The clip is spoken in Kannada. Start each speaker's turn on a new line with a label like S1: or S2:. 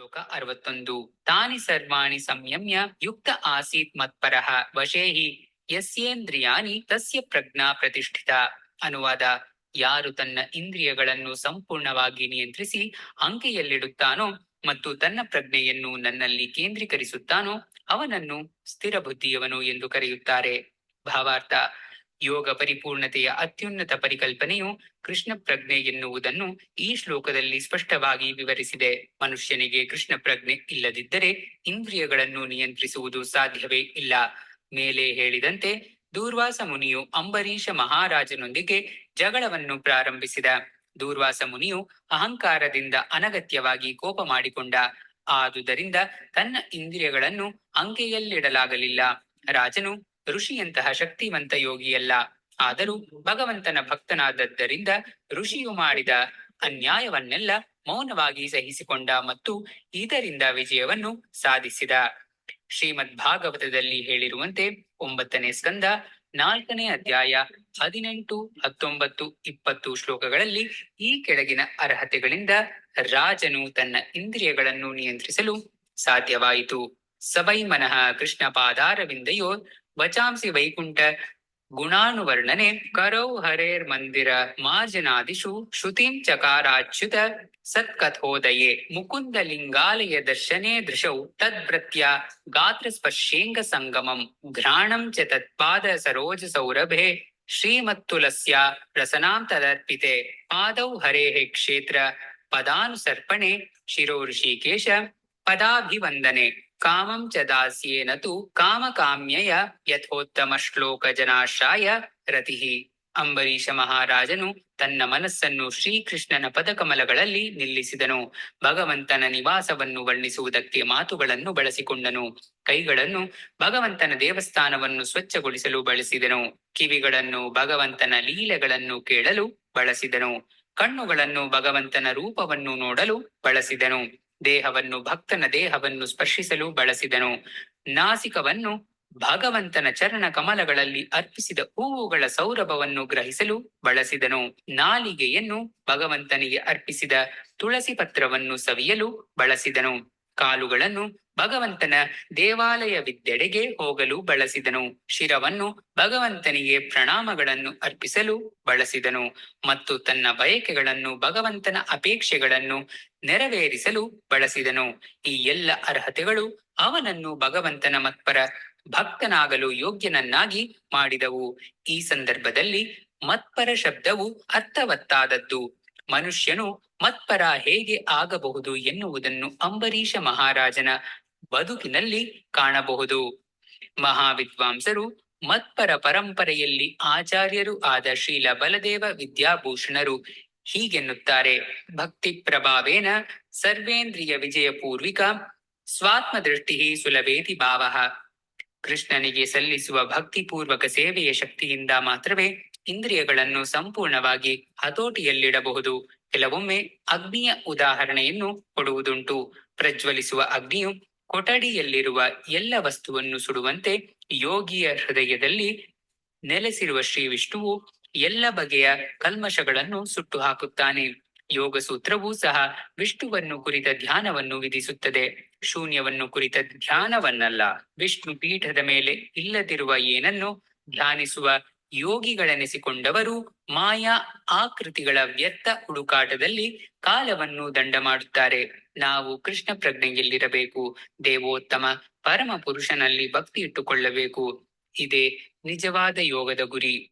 S1: ಶ್ಲೋಕ ಅರವತ್ತೊಂದು. ತಾನಿ ಸರ್ವಾಣಿ ಸಂಯಮ್ಯ ಯುಕ್ತ ಆಸೀತ್ ಮತ್ಪರಃ ವಶೇಹಿ. ಯಸ್ಯೇಂದ್ರಿಯಾನಿ ತಸ್ಯ ಪ್ರಜ್ಞಾ ಪ್ರತಿಷ್ಠಿತ. ಅನುವಾದ, ಯಾರು ತನ್ನ ಇಂದ್ರಿಯಗಳನ್ನು ಸಂಪೂರ್ಣವಾಗಿ ನಿಯಂತ್ರಿಸಿ ಅಂಕೆಯಲ್ಲಿಡುತ್ತಾನೋ ಮತ್ತು ತನ್ನ ಪ್ರಜ್ಞೆಯನ್ನು ನನ್ನಲ್ಲಿ ಕೇಂದ್ರೀಕರಿಸುತ್ತಾನೋ ಅವನನ್ನು ಸ್ಥಿರ ಬುದ್ಧಿಯವನು ಎಂದು ಕರೆಯುತ್ತಾರೆ. ಭಾವಾರ್ಥ ಯೋಗ ಪರಿಪೂರ್ಣತೆಯ ಅತ್ಯುನ್ನತ ಪರಿಕಲ್ಪನೆಯು ಕೃಷ್ಣ ಪ್ರಜ್ಞೆ ಎನ್ನುವುದನ್ನು ಈ ಶ್ಲೋಕದಲ್ಲಿ ಸ್ಪಷ್ಟವಾಗಿ ವಿವರಿಸಿದೆ. ಮನುಷ್ಯನಿಗೆ ಕೃಷ್ಣ ಪ್ರಜ್ಞೆ ಇಲ್ಲದಿದ್ದರೆ ಇಂದ್ರಿಯಗಳನ್ನು ನಿಯಂತ್ರಿಸುವುದು ಸಾಧ್ಯವೇ ಇಲ್ಲ. ಮೇಲೆ ಹೇಳಿದಂತೆ ದೂರ್ವಾಸ ಮುನಿಯು ಅಂಬರೀಷ ಮಹಾರಾಜನೊಂದಿಗೆ ಜಗಳವನ್ನು ಪ್ರಾರಂಭಿಸಿದ. ದೂರ್ವಾಸ ಮುನಿಯು ಅಹಂಕಾರದಿಂದ ಅನಗತ್ಯವಾಗಿ ಕೋಪ ಮಾಡಿಕೊಂಡ. ಆದುದರಿಂದ ತನ್ನ ಇಂದ್ರಿಯಗಳನ್ನು ಅಂಕೆಯಲ್ಲಿಡಲಾಗಲಿಲ್ಲ ರಾಜನು ಋಷಿಯಂತಹ ಶಕ್ತಿವಂತ ಯೋಗಿಯಲ್ಲ. ಆದರೂ ಭಗವಂತನ ಭಕ್ತನಾದದ್ದರಿಂದ ಋಷಿಯು ಮಾಡಿದ ಅನ್ಯಾಯವನ್ನೆಲ್ಲ ಮೌನವಾಗಿ ಸಹಿಸಿಕೊಂಡ ಮತ್ತು ಇದರಿಂದ ವಿಜಯವನ್ನು ಸಾಧಿಸಿದ. ಶ್ರೀಮದ್ ಭಾಗವತದಲ್ಲಿ ಹೇಳಿರುವಂತೆ ಒಂಬತ್ತನೇ ಸ್ಕಂದ ನಾಲ್ಕನೇ ಅಧ್ಯಾಯ ಹದಿನೆಂಟು, ಹತ್ತೊಂಬತ್ತು, ಇಪ್ಪತ್ತು ಶ್ಲೋಕಗಳಲ್ಲಿ ಈ ಕೆಳಗಿನ ಅರ್ಹತೆಗಳಿಂದ ರಾಜನು ತನ್ನ ಇಂದ್ರಿಯಗಳನ್ನು ನಿಯಂತ್ರಿಸಲು ಸಾಧ್ಯವಾಯಿತು. ಸವೈ ಮನಃ ಕೃಷ್ಣ ಪಾದಾರವಿಂದಯೋ ವಚಾಂಸಿ ವೈಕುಂಠ ಗುಣಾನುವರ್ಣನೆ ಕರೌ ಹರೇರ್ ಮಂದಿರ ಮಾಜನಾದಿಷು ಶ್ರುತಿಂ ಚಕಾರಾಚ್ಯುತ ಸತ್ಕಥೋದಯೇ ಮುಕುಂದ ಲಿಂಗಾಲಯ ದರ್ಶನೆ ದೃಶೌ ತದ್ಭೃತ್ಯ ಗಾತ್ರ ಸ್ಪರ್ಶೇಂಗ ಸಂಗಮಂ ಘ್ರಾಣಂ ಚ ತತ್ಪಾದ ಸರೋಜ ಸೌರಭೆ ಶ್ರೀಮತ್ತುಲಸ್ಯ ರಸನಾಂ ತದರ್ಪಿತೆ ಪಾದೌ ಹರೇಃ ಕ್ಷೇತ್ರ ಪದಾನುಸರ್ಪಣೆ ಶಿರೋ ಋಷಿಕೇಶ ಪದಾಭಿವಂದನೆ ಕಾಮಂ ಚ ದಾಸ್ಯೇನ ತು ಕಾಮಕಾಮ್ಯಯ ಯಥೋತ್ತಮ ಶ್ಲೋಕ ಜನಾಶ್ರಾಯ ರತಿಹಿ ಅಂಬರೀಷ ಮಹಾರಾಜನು ತನ್ನ ಮನಸ್ಸನ್ನು ಶ್ರೀಕೃಷ್ಣನ ಪದಕಮಲಗಳಲ್ಲಿ ನಿಲ್ಲಿಸಿದನು. ಭಗವಂತನ ನಿವಾಸವನ್ನು ವರ್ಣಿಸುವುದಕ್ಕೆ ಮಾತುಗಳನ್ನು ಬಳಸಿಕೊಂಡನು. ಕೈಗಳನ್ನು ಭಗವಂತನ ದೇವಸ್ಥಾನವನ್ನು ಸ್ವಚ್ಛಗೊಳಿಸಲು ಬಳಸಿದನು. ಕಿವಿಗಳನ್ನು ಭಗವಂತನ ಲೀಲೆಗಳನ್ನು ಕೇಳಲು ಬಳಸಿದನು. ಕಣ್ಣುಗಳನ್ನು ಭಗವಂತನ ರೂಪವನ್ನು ನೋಡಲು ಬಳಸಿದನು. ದೇಹವನ್ನು ಭಕ್ತನ ದೇಹವನ್ನು ಸ್ಪರ್ಶಿಸಲು ಬಳಸಿದನು. ನಾಸಿಕವನ್ನು ಭಗವಂತನ ಚರಣ ಕಮಲಗಳಲ್ಲಿ ಅರ್ಪಿಸಿದ ಹೂವುಗಳ ಸೌರಭವನ್ನು ಗ್ರಹಿಸಲು ಬಳಸಿದನು. ನಾಲಿಗೆಯನ್ನು ಭಗವಂತನಿಗೆ ಅರ್ಪಿಸಿದ ತುಳಸಿ ಪತ್ರವನ್ನು ಸವಿಯಲು ಬಳಸಿದನು. ಕಾಲುಗಳನ್ನು ಭಗವಂತನ ದೇವಾಲಯವಿದ್ದೆಡೆಗೆ ಹೋಗಲು ಬಳಸಿದನು. ಶಿರವನ್ನು ಭಗವಂತನಿಗೆ ಪ್ರಣಾಮಗಳನ್ನು ಅರ್ಪಿಸಲು ಬಳಸಿದನು ಮತ್ತು ತನ್ನ ಬಯಕೆಗಳನ್ನು ಭಗವಂತನ ಅಪೇಕ್ಷೆಗಳನ್ನು ನೆರವೇರಿಸಲು ಬಳಸಿದನು. ಈ ಎಲ್ಲ ಅರ್ಹತೆಗಳು ಅವನನ್ನು ಭಗವಂತನ ಮತ್ಪರ ಭಕ್ತನಾಗಲು ಯೋಗ್ಯನನ್ನಾಗಿ ಮಾಡಿದವು. ಈ ಸಂದರ್ಭದಲ್ಲಿ ಮತ್ಪರ ಶಬ್ದವು ಅರ್ಥವತ್ತಾದದ್ದು. ಮನುಷ್ಯನು ಮತ್ಪರ ಹೇಗೆ ಆಗಬಹುದು ಎನ್ನುವುದನ್ನು ಅಂಬರೀಷ ಮಹಾರಾಜನ ಬದುಕಿನಲ್ಲಿ ಕಾಣಬಹುದು. ಮಹಾವಿದ್ವಾಂಸರು ಮತ್ಪರ ಪರಂಪರೆಯಲ್ಲಿ ಆಚಾರ್ಯರು ಆದ ಶ್ರೀಲ ಬಲದೇವ ವಿದ್ಯಾಭೂಷಣರು ಹೀಗೆನ್ನುತ್ತಾರೆ. ಭಕ್ತಿ ಪ್ರಭಾವೇನ ಸರ್ವೇಂದ್ರಿಯ ವಿಜಯ ಪೂರ್ವಿಕ ಸ್ವಾತ್ಮ ದೃಷ್ಟಿ ಸುಲಭೇತಿ ಭಾವ. ಕೃಷ್ಣನಿಗೆ ಸಲ್ಲಿಸುವ ಭಕ್ತಿಪೂರ್ವಕ ಸೇವೆಯ ಶಕ್ತಿಯಿಂದ ಮಾತ್ರವೇ ಇಂದ್ರಿಯಗಳನ್ನು ಸಂಪೂರ್ಣವಾಗಿ ಹತೋಟಿಯಲ್ಲಿಡಬಹುದು. ಕೆಲವೊಮ್ಮೆ ಅಗ್ನಿಯ ಉದಾಹರಣೆಯನ್ನು ಕೊಡುವುದುಂಟು. ಪ್ರಜ್ವಲಿಸುವ ಅಗ್ನಿಯು ಕೊಠಡಿಯಲ್ಲಿರುವ ಎಲ್ಲ ವಸ್ತುವನ್ನು ಸುಡುವಂತೆ ಯೋಗಿಯ ಹೃದಯದಲ್ಲಿ ನೆಲೆಸಿರುವ ಶ್ರೀ ವಿಷ್ಣುವು ಎಲ್ಲ ಬಗೆಯ ಕಲ್ಮಶಗಳನ್ನು ಸುಟ್ಟು ಹಾಕುತ್ತಾನೆ ಯೋಗ ಸೂತ್ರವೂ ಸಹ ವಿಷ್ಣುವನ್ನು ಕುರಿತ ಧ್ಯಾನವನ್ನು ವಿಧಿಸುತ್ತದೆ. ಶೂನ್ಯವನ್ನು ಕುರಿತ ಧ್ಯಾನವನ್ನಲ್ಲ, ವಿಷ್ಣು ಪೀಠದ ಮೇಲೆ ಇಲ್ಲದಿರುವ ಏನನ್ನು ಧ್ಯಾನಿಸುವ ಯೋಗಿಗಳೆನಿಸಿಕೊಂಡವರು ಮಾಯಾ ಆಕೃತಿಗಳ ವ್ಯರ್ಥ ಹುಡುಕಾಟದಲ್ಲಿ ಕಾಲವನ್ನು ದಂಡ ಮಾಡುತ್ತಾರೆ. ನಾವು ಕೃಷ್ಣ ಪ್ರಜ್ಞೆಯಲ್ಲಿರಬೇಕು. ದೇವೋತ್ತಮ ಪರಮ ಪುರುಷನಲ್ಲಿ ಭಕ್ತಿ ಇಟ್ಟುಕೊಳ್ಳಬೇಕು ಇದೇ ನಿಜವಾದ ಯೋಗದ ಗುರಿ.